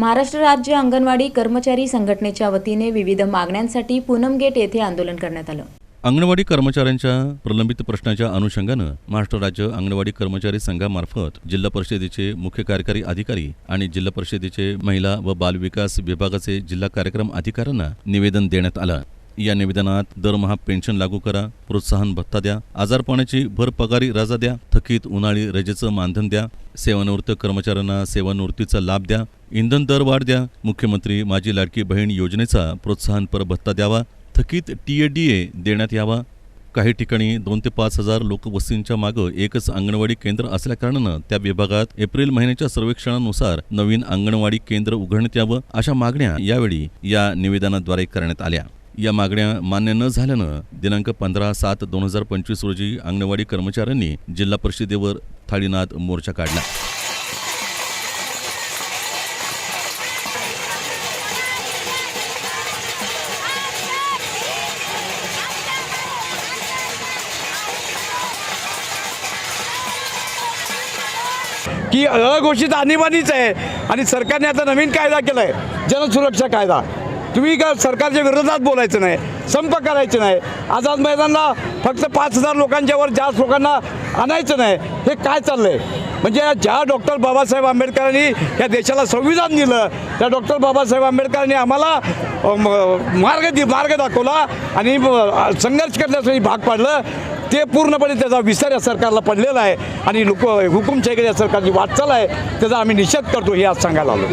महाराष्ट्र राज्य अंगणवाडी कर्मचारी संघटनेच्या वतीने विविध मागण्यांसाठी पूनम गेट येथे आंदोलन करण्यात आलं. अंगणवाडी कर्मचाऱ्यांच्या प्रलंबित प्रश्नाच्या अनुषंगानं महाराष्ट्र राज्य अंगणवाडी कर्मचारी संघामार्फत जिल्हा परिषदेचे मुख्य कार्यकारी अधिकारी आणि जिल्हा परिषदेचे महिला व बालविकास विभागाचे जिल्हा कार्यक्रम अधिकाऱ्यांना निवेदन देण्यात आलं. या निवेदनात दरमहा पेन्शन लागू करा प्रोत्साहन भत्ता द्या आजारपणाची भर पगारी रजा द्या थकीत उन्हाळी रजेचं मानधन द्या सेवानिवृत्त कर्मचाऱ्यांना सेवानिवृत्तीचा लाभ द्या इंधन दरवाढ द्या. मुख्यमंत्री माझी लाडकी बहीण योजनेचा प्रोत्साहनपर भत्ता द्यावा. थकीत टी ए डी ए देण्यात यावा. काही ठिकाणी दोन ते पाच हजार लोकवस्तींच्या मागं एकच अंगणवाडी केंद्र असल्याकारणानं त्या विभागात एप्रिल महिन्याच्या सर्वेक्षणानुसार नवीन अंगणवाडी केंद्र उघडण्यात यावं अशा मागण्या यावेळी या निवेदनाद्वारे करण्यात आल्या. या मागण्या मान्य न झाल्यानं दिनांक पंधरा सात दोन हजार पंचवीस रोजी अंगणवाडी कर्मचाऱ्यांनी जिल्हा परिषदेवर थाळीनाद मोर्चा काढला. की अघोषित आणीबाणीच आहे. आणि सरकारने आता नवीन कायदा केला आहे जनसुरक्षा कायदा. तुम्ही का सरकारच्या विरोधात बोलायचं नाही? संप करायचं नाही. आझाद मैदानला फक्त पाच हजार लोकांच्यावर जास्त लोकांना आणायचं नाही. हे काय चाललंय? म्हणजे ज्या डॉक्टर बाबासाहेब आंबेडकरांनी या देशाला संविधान दिलं त्या डॉक्टर बाबासाहेब आंबेडकरांनी आम्हाला मार्ग दि मार्ग दाखवला आणि संघर्ष करण्यासाठी भाग पाडलं. ते पूर्णपणे त्याचा विसर या सरकारला पडलेला आहे आणि लोक हुकुमशाहीकडे या सरकारची वाटचाल आहे त्याचा आम्ही निषेध करतो हे आज सांगायला आलो.